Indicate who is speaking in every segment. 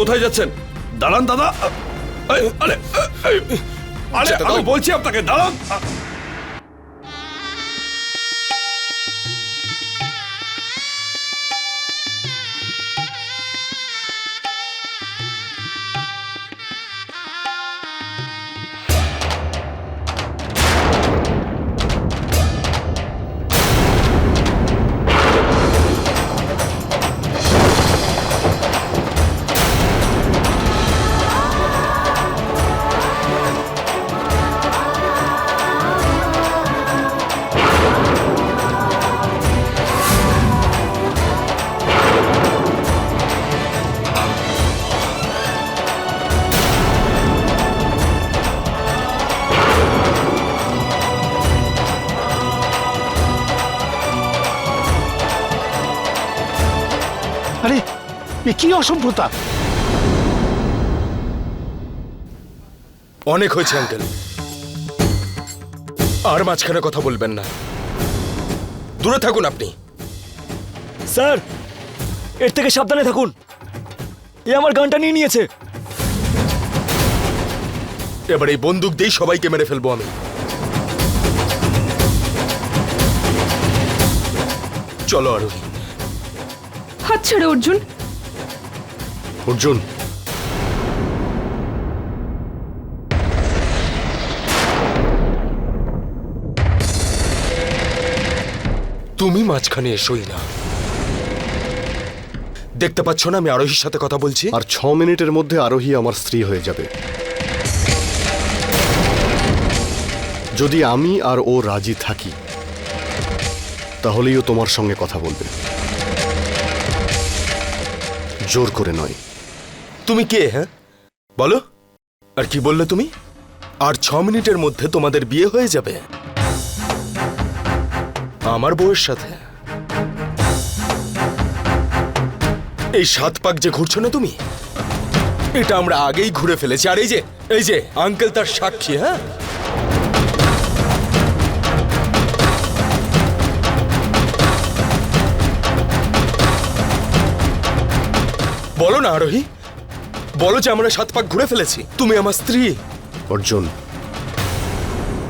Speaker 1: কোথায় যাচ্ছেন? দাঁড়ান দাদা। আরে আরে আমি বলছি আপনাকে দাঁড়ান।
Speaker 2: এ কি অসভ্যতা
Speaker 3: অনেক হয়েছে আঙ্কেল। আর মাঝখানে কথা বলবেন না। দূরে থাকুন আপনি।
Speaker 4: স্যার এর থেকে সাবধানে থাকুন। এ আমার গানটা নিয়ে নিয়েছে।
Speaker 3: এবার এই বন্দুক দিয়েই সবাইকে মেরে ফেলব আমি। চলো আরোহী।
Speaker 5: হাত ছেড়ে অর্জুন।
Speaker 3: অর্জুন। তুমি মাঝখানে এসোই না। দেখতে পাচ্ছ না আমি আরোহীর সাথে কথা বলছি?
Speaker 6: আর ছ মিনিটের মধ্যে আরোহী আমার স্ত্রী হয়ে যাবে। যদি আমি আর ও রাজি থাকি, তাহলেই ও তোমার সঙ্গে কথা বলবে। জোর করে নয়।
Speaker 3: তুমি কে হ্যাঁ? বলো। আর কি বললে তুমি? আর ছ মিনিটের মধ্যে তোমাদের বিয়ে হয়ে যাবে। আমার বউয়ের সাথে। এই সাত পাক যে ঘুরছো না তুমি? এটা আমরা আগেই ঘুরে ফেলেছি। আর এই যে এই যে, আঙ্কেল তার সাক্ষী হ্যাঁ? বলো না আরোহী বলো যে আমরা সাত পাক ঘুরে ফেলেছি। তুমি আমার স্ত্রী।
Speaker 6: অর্জুন,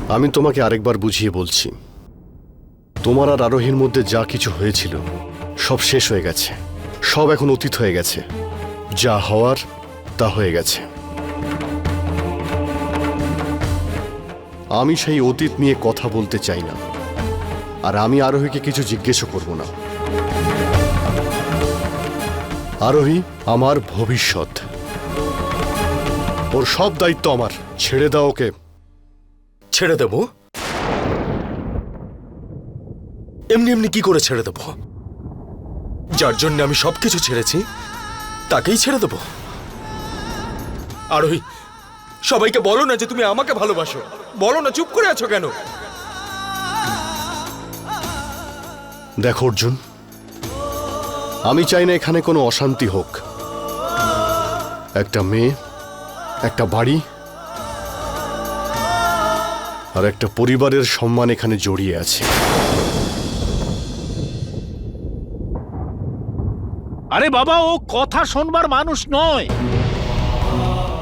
Speaker 6: আমি তোমাকে আরেকবার বুঝিয়ে বলছি। তোমার আর আরোহীর মধ্যে যা কিছু হয়েছিল, সব শেষ হয়ে গেছে। সব এখন অতীত হয়ে গেছে। যা হওয়ার, তা হয়ে গেছে। আমি সেই অতীত নিয়ে কথা বলতে চাই না। আর আমি আরোহীকে কিছু জিজ্ঞেসও করব না। আরোহী, আমার ভবিষ্যৎ। ওর সব দায়িত্ব আমার। ছেড়ে দাও ওকে।
Speaker 3: ছেড়ে দেব? এমনি এমনি কি করে ছেড়ে দেব? যার জন্য আমি সবকিছু ছেড়েছি তাকেই ছেড়ে দেব। আরোহী সবাইকে বলো না যে তুমি আমাকে ভালোবাসো। বলো না চুপ করে আছো কেন?
Speaker 6: দেখো অর্জুন আমি চাই না এখানে কোনো অশান্তি হোক। একটা মেয়ে একটা বাড়ি আর একটা পরিবারের সম্মান এখানে জড়িয়ে আছে।
Speaker 2: আরে বাবা ও কথা শোনবার মানুষ নয়।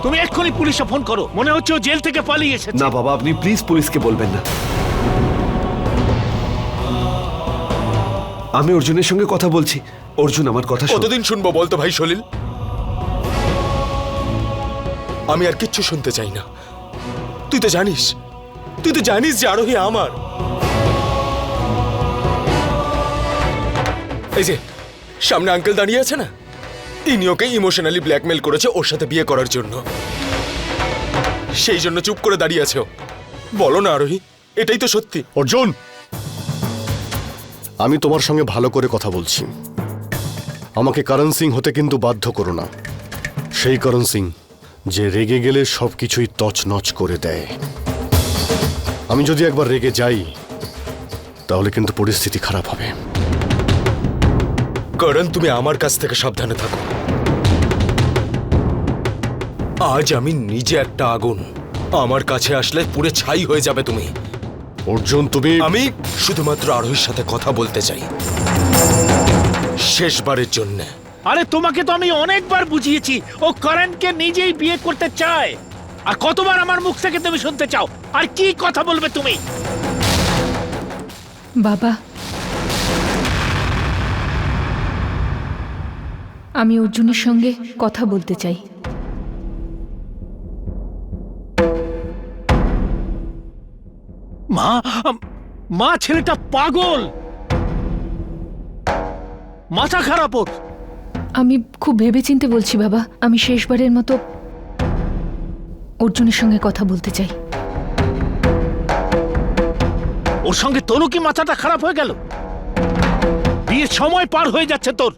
Speaker 2: তুমি এক্ষুনি পুলিশে ফোন করো। মনে হচ্ছে ও জেল থেকে পালিয়ে এসেছে।
Speaker 7: না বাবা আপনি প্লিজ পুলিশকে বলবেন না। আমি অর্জুনের সঙ্গে কথা বলছি। অর্জুন আমার কথা শোন।
Speaker 3: কতদিন শুনব বলতো ভাই সলিল? আমি আর কিচ্ছু শুনতে চাই না। তুই তো জানিস, তুই তো জানিস যে আরোহী আমার। এই যে, সামনে আঙ্কেল দাঁড়িয়ে আছে না? ইনি ওকে ইমোশনালি ব্ল্যাকমেল করেছে ওর সাথে বিয়ে করার জন্য। সেই জন্য চুপ করে দাঁড়িয়ে আছে বলো না আরোহী, এটাই তো সত্যি।
Speaker 6: অর্জুন! আমি তোমার সঙ্গে ভালো করে কথা বলছি। আমাকে করণ সিং হতে কিন্তু বাধ্য করো না। সেই করণ সিং যে রেগে গেলে সব কিছুই তছনছ করে দেয়। আমি যদি একবার রেগে যাই তাহলে কিন্তু পরিস্থিতি খারাপ হবে।
Speaker 3: করণ তুমি আমার কাছ থেকে সাবধানে থাকো। আজ আমি নিজে একটা আগুন। আমার কাছে আসলে পুরে ছাই হয়ে যাবে তুমি।
Speaker 6: অর্জুন তুমি
Speaker 3: আমি শুধুমাত্র আরোহীর সাথে কথা বলতে চাই। শেষবারের জন্য।
Speaker 2: আরে তোমাকে তো আমি অনেকবার বুঝিয়েছি। ও করণকে নিজেই বিয়ে করতে চায়। আর কতবার আমার মুখ থেকে তুমি শুনতে চাও? আর কি কথা বলবে তুমি?
Speaker 5: বাবা আমি অর্জুনের সঙ্গে কথা বলতে চাই।
Speaker 2: মা মা ছেলেটা পাগল। মাথা খারাপ ওর।
Speaker 5: আমি খুব ভেবেচিন্তে বলছি বাবা। আমি শেষবারের মতো অর্জুনের সঙ্গে কথা বলতে চাই।
Speaker 2: ওর সঙ্গে তোরও কি মাথাটা খারাপ হয়ে গেল? বিয়ের সময় পার হয়ে যাচ্ছে তোর।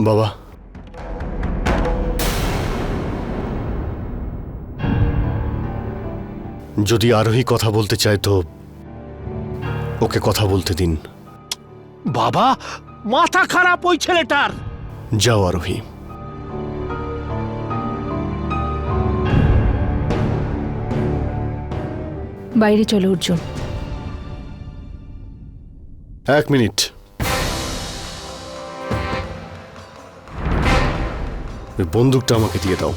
Speaker 6: বাবা। যদি আরোহী কথা বলতে চায় তো ওকে কথা বলতে দিন।
Speaker 2: বাবা মাথা খারাপ ওই ছেলেটার।
Speaker 6: যাও আরোহী
Speaker 5: বাইরে চলো অর্জুন।
Speaker 6: এক মিনিট। ওই বন্দুকটা আমাকে দিয়ে দাও।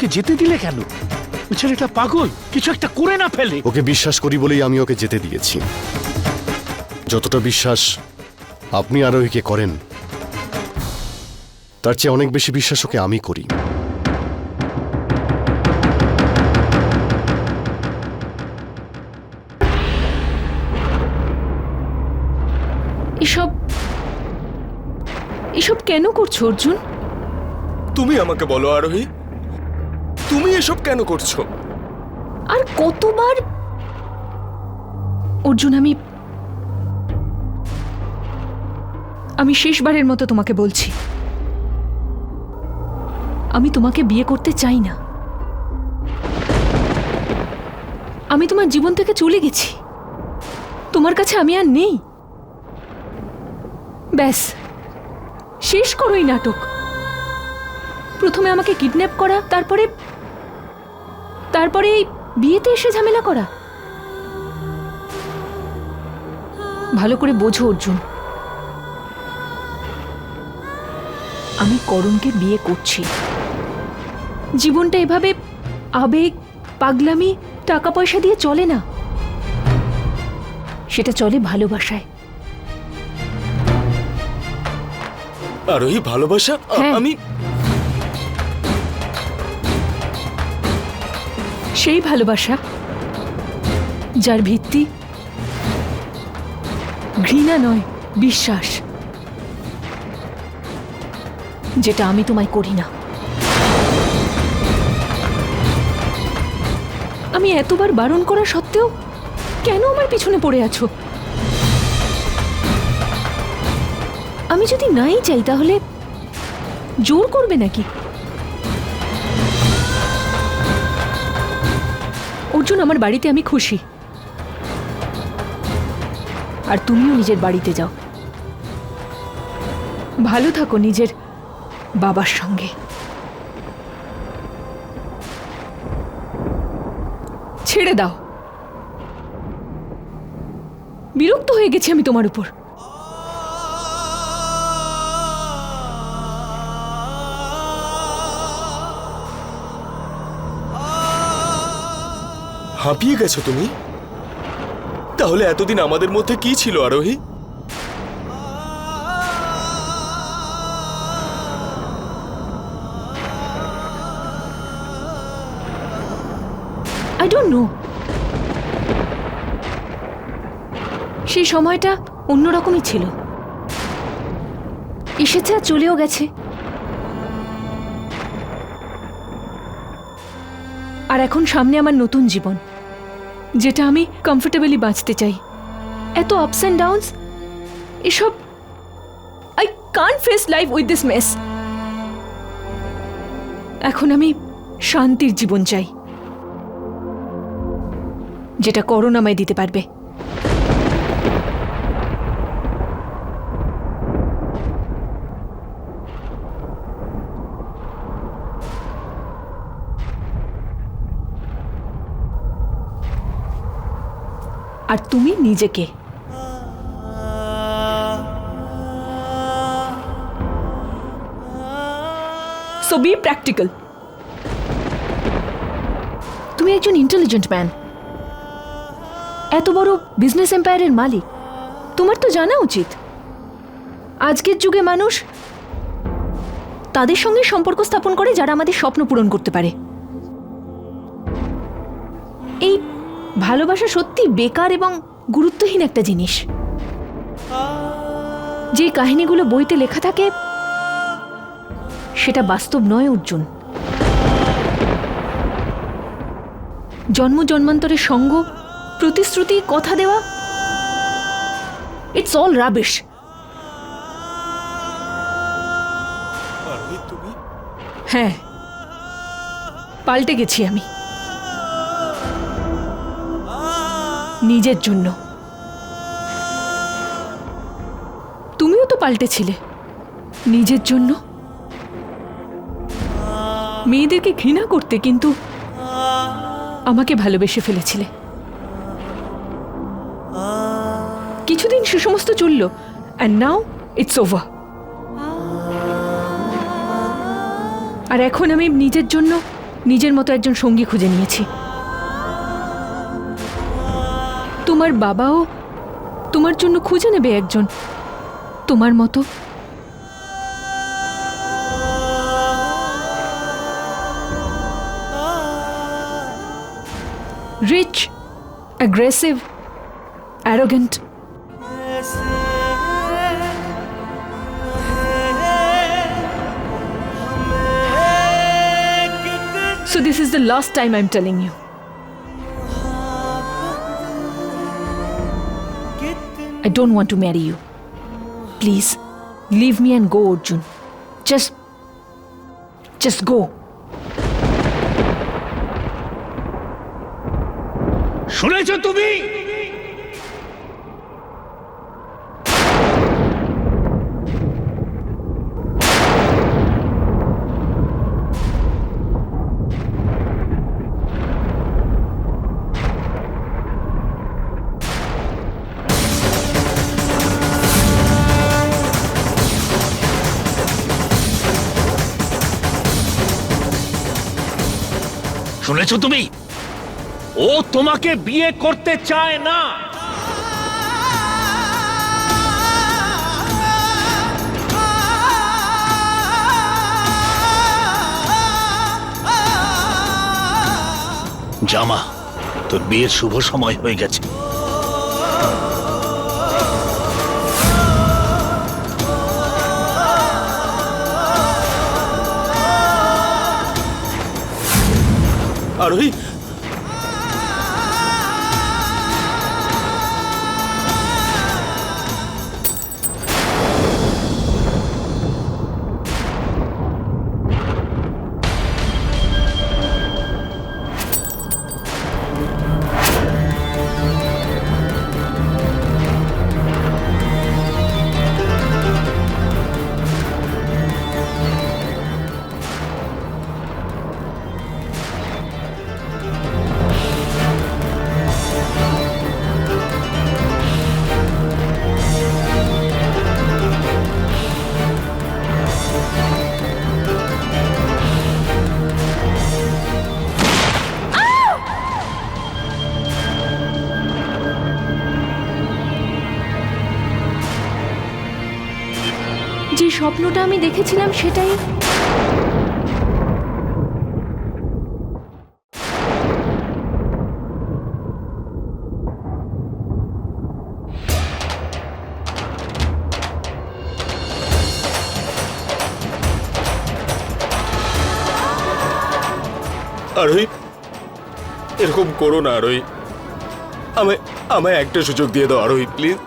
Speaker 2: ওকে যেতে দিলে কেন? ওই ছেলেটা পাগল কিছু একটা করে না ফেলে।
Speaker 6: ওকে বিশ্বাস করি বলেই আমি ওকে যেতে দিয়েছি। যতটা বিশ্বাস আপনি আরোহীকে করেন তার চেয়ে অনেক বেশি বিশ্বাস ওকে আমি করি।
Speaker 5: এসব এসব কেন করছ অর্জুন?
Speaker 3: তুমি আমাকে বলো আরোহী। তুমি এসব কেন করছ?
Speaker 5: আর কতবার? অর্জুন, আমি আমি শেষবারের মতো তোমাকে বলছি। আমি তোমাকে বিয়ে করতে চাই না। আমি তোমার জীবন থেকে চলে গেছি। তোমার কাছে আমি আর নেই। ব্যাস, শেষ করো এই নাটক। প্রথমে আমাকে কিডন্যাপ করা, তারপরে তারপরে এই বিয়েতে এসে ঝামেলা করা। ভালো করে বোঝো অর্জুন। আমি করণকে বিয়ে করছি। জীবনটা এভাবে আবেগ পাগলামি টাকা পয়সা দিয়ে চলে না। সেটা চলে ভালোবাসায়।
Speaker 3: আরোহী ভালোবাসা
Speaker 5: হ্যাঁ।
Speaker 3: আমি
Speaker 5: সেই ভালোবাসা যার ভিত্তি ঘৃণা নয়, বিশ্বাস, যেটা আমি তোমায় করি না। আমি এতবার বারণ করা সত্ত্বেও কেন আমার পিছনে পড়ে আছো? আমি যদি নাই চাই, তাহলে জোর করবে নাকি? অর্জুন আমার বাড়িতে আমি খুশি। আর তুমিও নিজের বাড়িতে যাও। ভালো থাকো নিজের বাবার সঙ্গে। ছেড়ে দাও। বিরক্ত হয়ে গেছি আমি তোমার উপর।
Speaker 3: হাঁপিয়ে গেছো তুমি? তাহলে এতদিন আমাদের মধ্যে কি ছিল, আরোহী?
Speaker 5: আই নো সেই সময়টা অন্যরকমই ছিল। এসেছে আর চলেও গেছে। আর এখন সামনে আমার নতুন জীবন। যেটা আমি কমফোর্টেবলি বাঁচতে চাই। এত আপস অ্যান্ড ডাউনস এসব I can face life with this mess এখন আমি শান্তির জীবন চাই। যেটা করোনা আমায় দিতে পারবে। আর তুমি নিজেকে। বি প্র্যাকটিক্যাল তুমি একজন ইন্টেলিজেন্ট ম্যান এত বড় বিজনেস এম্পায়ারের মালিক। তোমার তো জানা উচিত। আজকের যুগে মানুষ তাদের সঙ্গে সম্পর্ক স্থাপন করে যারা আমাদের স্বপ্ন পূরণ করতে পারে। ভালোবাসা সত্যি বেকার এবং গুরুত্বহীন একটা জিনিস। যে কাহিনীগুলো বইতে লেখা থাকে সেটা বাস্তব নয় অর্জুন। জন্ম জন্মান্তরের সঙ্গ প্রতিশ্রুতি কথা দেওয়া ইটস অল রাবিশ হ্যাঁ পাল্টে গেছি আমি। নিজের জন্য। তুমিও তো পাল্টেছিলে নিজের জন্য। মেয়েদেরকে ঘৃণা করতে কিন্তু আমাকে ভালোবেসে ফেলেছিলে। কিছুদিন সে সমস্ত চলল অ্যান্ড নাও ইটস ওভার আর এখন আমি নিজের জন্য নিজের মতো একজন সঙ্গী খুঁজে নিয়েছি। তোমার বাবাও তোমার জন্য খুঁজে নেবে একজন, তোমার মতো। Rich aggressive arrogant so this is the last time I telling you I don't want to marry you. Please, leave me and go, Arjun. Just. Just go.
Speaker 2: শুনেছো তুমি শুনেছো তুমি? ও তোমাকে বিয়ে করতে চায় না। জামা, তোর বিয়ের শুভ সময় হয়ে গেছে।
Speaker 3: আরোহী
Speaker 5: যে স্বপ্নটা আমি দেখেছিলাম সেটাই
Speaker 3: আরোহী, এরকম করো না আরোহী। আমায় আমায় একটা সুযোগ দিয়ে দাও আরোহী, প্লিজ।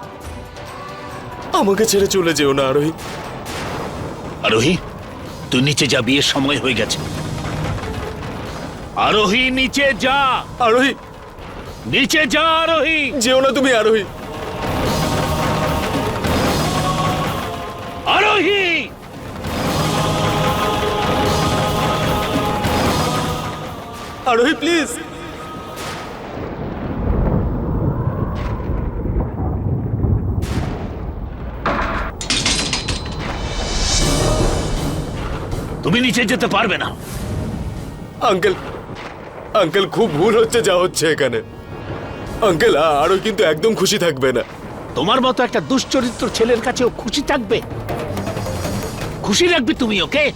Speaker 3: আমাকে ছেড়ে চলে যেও না আরোহী।
Speaker 2: আরোহী তুই নিচে যা বিয়ের সময় হয়ে গেছে। আরোহী নিচে যা।
Speaker 3: আরোহী।
Speaker 2: নিচে যা আরোহী।
Speaker 3: যেও না তুমি আরোহী।
Speaker 2: আরোহী!
Speaker 3: আরোহী প্লিজ।
Speaker 2: তুমি নিচে যেতে পারবে না।
Speaker 3: আঙ্কেল আঙ্কেল খুব ভুল হচ্ছে যা হচ্ছে এখানে। আঙ্কেল আরও কিন্তু একদম খুশি থাকবে না।
Speaker 2: তোমার মতো একটা দুশ্চরিত্র ছেলের কাছেও খুশি থাকবে? খুশি রাখবে তুমি ওকে?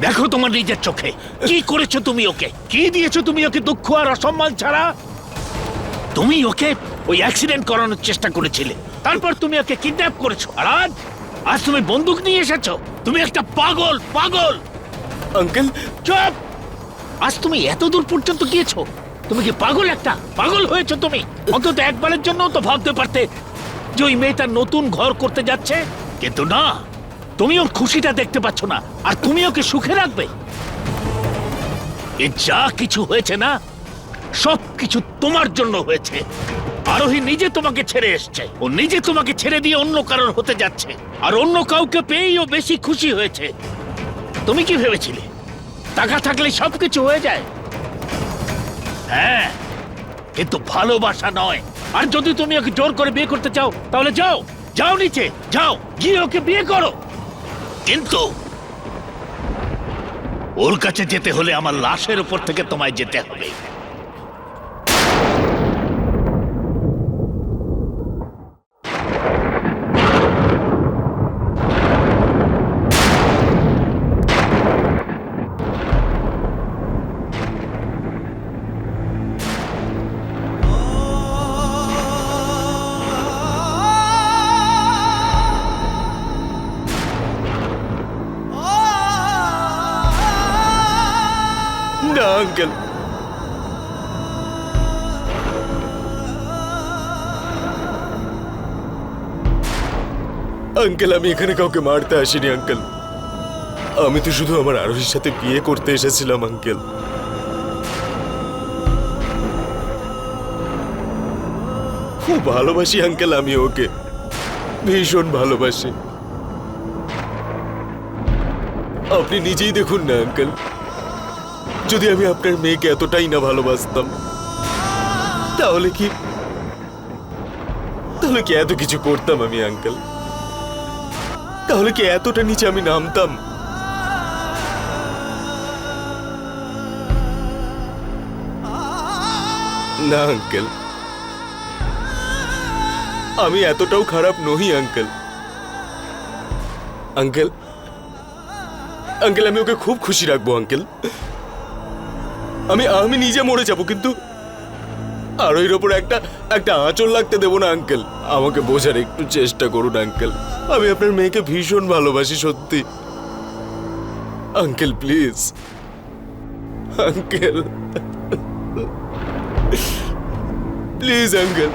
Speaker 2: দেখো তোমার নিজের চোখে। কি করেছ তুমি ওকে? কি দিয়েছ তুমি ওকে দুঃখ আর অসম্মান ছাড়া? তুমি ওকে ওই অ্যাক্সিডেন্ট করানোর চেষ্টা করেছিলে। তারপর তুমি ওকে কিডন্যাপ করেছ। আর আজ আজ তুমি বন্দুক নিয়ে এসেছ। তুমি একটা পাগল পাগল!
Speaker 3: আঙ্কেল?
Speaker 2: চুপ! আজ তুমি এত দূর পর্যন্ত গিয়েছো? তুমি কি পাগল একটা? পাগল হয়েছো তুমি? অন্তত একবারের জন্য তো ভাবতে পারতে যে ওই মেয়েটা নতুন ঘর করতে যাচ্ছে। কিন্তু না, তুমি ওর খুশিটা দেখতে পাচ্ছ না, আর তুমি ওকে সুখে রাখবে। যা কিছু হয়েছে না, সব কিছু তোমার জন্য হয়েছে। আরোহী নিজে তোমাকে ছেড়ে এসছে। ও নিজে তোমাকে ছেড়ে দিয়ে অন্য কারণ হতে যাচ্ছে। আর অন্য কাউকে পেয়েই ও বেশি খুশি হয়েছে। তুমি কি ভেবেছিলে? টাকা থাকলে সবকিছু হয়ে যায়। হ্যাঁ কিন্তু ভালোবাসা নয়। আর যদি তুমি ওকে জোর করে বিয়ে করতে চাও, তাহলে যাও যাও নিচে, যাও, গিয়ে ওকে বিয়ে করো। কিন্তু ওর কাছে যেতে হলে আমার লাশের উপর থেকে তোমায় যেতে হবে।
Speaker 3: আঙ্কেল। আঙ্কেল, আমি এখানে কাউকে মারতে আসিনি, আঙ্কেল। আমি তো শুধু আমার আরোহীর সাথে বিয়ে করতে এসেছিলাম, আঙ্কেল। খুব ভালোবাসি, আঙ্কেল, আমি ওকে। ভীষণ ভালোবাসি। আপনি নিজেই দেখুন না, আঙ্কেল। যদি আমি আপনার মেয়েকে এতটাই না ভালোবাসতাম, তাহলে কি তাহলে কি এত কিছু করতাম আমি, আঙ্কেল? তাহলে কি এতটা নিচে আমি নামতাম? না, আঙ্কেল। আমি এতটাও খারাপ নহি, আঙ্কেল। আঙ্কেল আঙ্কেল, আমি ওকে খুব খুশি রাখব, আঙ্কেল। আমি আমি নিজে মরে যাব, কিন্তু আর ওইর ওপর একটা একটা আঁচল লাগতে দেবো না, আঙ্কেল। আমাকে বোঝার একটু চেষ্টা করুন, আঙ্কেল। আমি আপনার মেয়েকে ভীষণ ভালোবাসি, সত্যি। Uncle, please. Uncle. Please, uncle.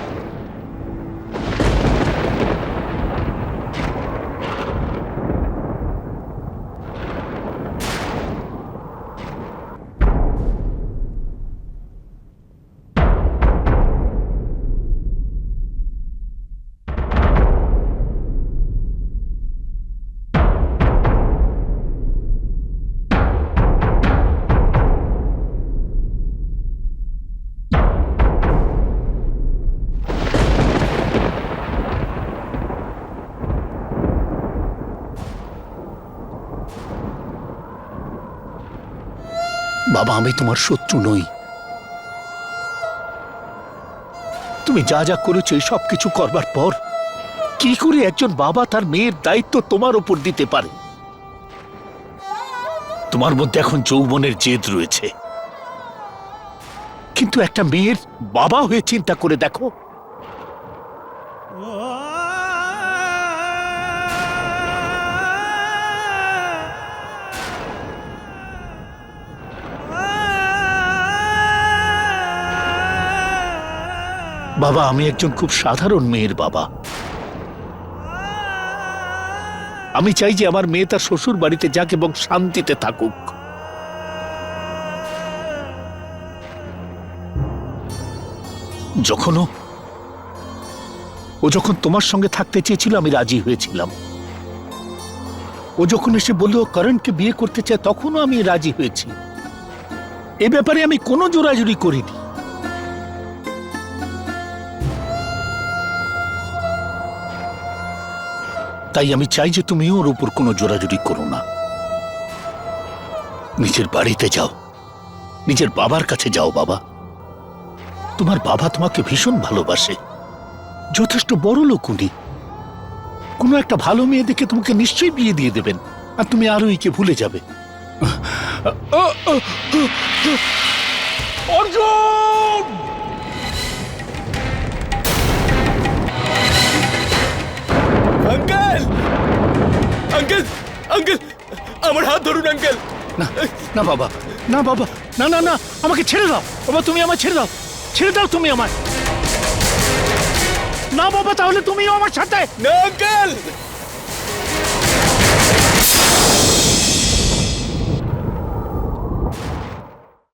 Speaker 2: বাবা, আমি তোমার শত্রু নই। তুমি যা যা করেছ সব কিছু করবার পর কি করে একজন বাবা তার মেয়ের দায়িত্ব তোমার উপর দিতে পারে? তোমার মধ্যে এখন যৌবনের জেদ রয়েছে। কিন্তু একটা মেয়ের বাবা হয়ে চিন্তা করে দেখো। বাবা, আমি একজন খুব সাধারণ মেয়ের বাবা। আমি চাই যে আমার মেয়ে তার শ্বশুর বাড়িতে যাক এবং শান্তিতে থাকুক। যখনও ও যখন তোমার সঙ্গে থাকতে চেয়েছিল, আমি রাজি হয়েছিলাম। ও যখন এসে বলল করণকে বিয়ে করতে চায়, তখনও আমি রাজি হয়েছি। এ ব্যাপারে আমি কোনো জোরাজুরি করিনি। তাই আমি চাই যে তুমি ওর উপর কোনো জোরাজুরি করো না নিজের বাড়িতে যাও নিজের বাবার কাছে যাও বাবা তোমার বাবা তোমাকে ভীষণ ভালোবাসে যথেষ্ট বড় লোক উনি কোনো একটা ভালো মেয়ে দেখে তোমাকে নিশ্চয়ই বিয়ে দিয়ে দেবেন আর তুমি আরও একে ভুলে যাবে অর্জুন
Speaker 3: আঙ্কেল আঙ্কেল আমার হাত ধরুন আঙ্কেল।
Speaker 2: না না বাবা না বাবা না না না আমাকে ছেড়ে দাও। বাবা তুমি আমায় ছেড়ে দাও ছেড়ে দাও তুমি আমায়। না বাবা তাহলে তুমিও আমার সাথে।
Speaker 3: না আঙ্কেল।